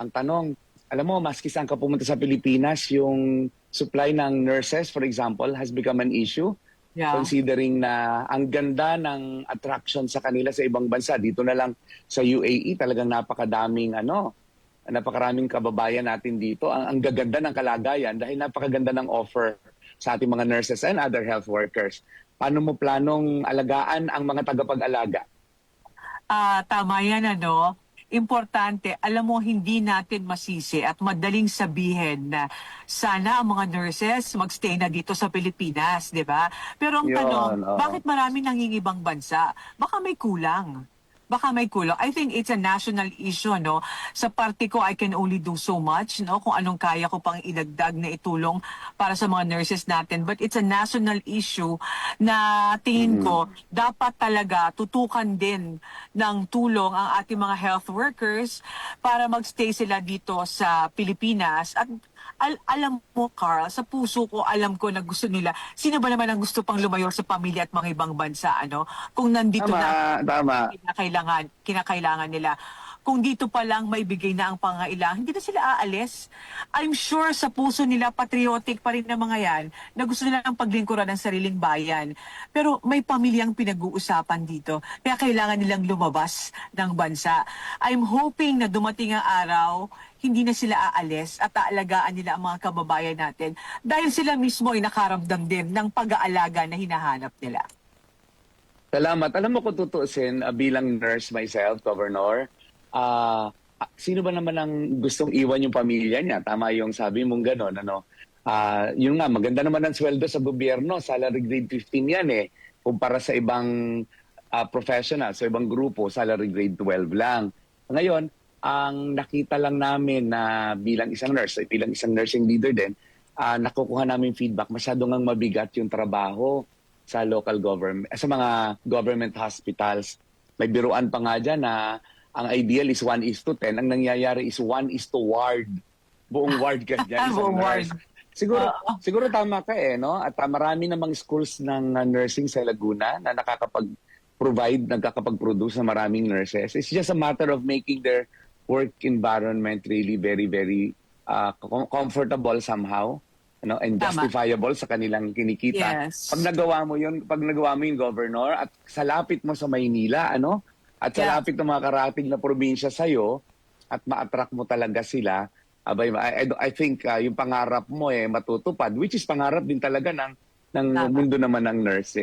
ang tanong, alam mo, maski saan ka pumunta sa Pilipinas, yung supply ng nurses, for example, has become an issue. Yeah. Considering na ang ganda ng attraction sa kanila sa ibang bansa. Dito na lang sa UAE, talagang napakadaming ano, napakaraming kababayan natin dito. Ang, ang gaganda ng kalagayan dahil napakaganda ng offer sa ating mga nurses and other health workers. Paano mo planong alagaan ang mga tagapag-alaga? Ah, tama yan, ano? Importante, alam mo, hindi natin masisi at madaling sabihin na sana ang mga nurses magstay na dito sa Pilipinas, di ba? Pero ang Yun, tanong, oo. bakit marami nangingibang bansa? Baka may kulang. Baka may kulang. I think it's a national issue, no? Sa parte ko, I can only do so much, no? Kung anong kaya ko pang idagdag na itulong para sa mga nurses natin. But it's a national issue na tingin ko, dapat talaga tutukan din ng tulong ang ating mga health workers para magstay sila dito sa Pilipinas. At al- alam mo, Carl, sa puso ko, alam ko na gusto nila. Sino ba naman ang gusto pang lumayo sa pamilya at mga ibang bansa, ano? Kung nandito na Tama, tama. kinakailangan, kinakailangan nila. Kung dito pa lang maibigay na ang pangailangan, hindi na sila aalis. I'm sure sa puso nila, patriotic pa rin na mga yan, na gusto nila ng paglingkuran ng sariling bayan. Pero may pamilyang pinag-uusapan dito, kaya kailangan nilang lumabas ng bansa. I'm hoping na dumating ang araw, hindi na sila aalis at aalagaan nila ang mga kababayan natin dahil sila mismo ay nakaramdam din ng pag-aalaga na hinahanap nila. Salamat. Alam mo kung tutuusin, ah, bilang nurse myself, Governor, ah, sino ba naman ang gustong iwan yung pamilya niya? Tama yung sabi mong gano'n, ano? Ah, yun nga, maganda naman ang sweldo sa gobyerno, salary grade 15 yan eh. Kumpara sa ibang ah, professional, sa ibang grupo, salary grade 12 lang. Ngayon, ang nakita lang namin na bilang isang nurse, bilang isang nursing leader din, ah, nakukuha namin feedback, masyado ngang mabigat yung trabaho sa local government, sa mga government hospitals. May biruan pa nga dyan na ang ideal is 1 is to 10. Ang nangyayari is 1 is to ward. Buong ward ka dyan. Buong ward. Siguro, Oo. siguro tama ka eh, no? At ah, marami namang schools ng ah, nursing sa Laguna na nakakapag-provide, nagkakapag-produce ng maraming nurses. It's just a matter of making their work environment really very, very com- comfortable somehow ano, and Tama. justifiable sa kanilang kinikita. Yes. Pag nagawa mo yun, pag nagawa mo yung governor at sa lapit mo sa Maynila, ano? At sa Yeah. lapit ng mga karating na probinsya sa'yo at ma-attract mo talaga sila, abay, I, I- think ah, yung pangarap mo eh matutupad, which is pangarap din talaga ng, ng Tama. mundo naman ng nursing.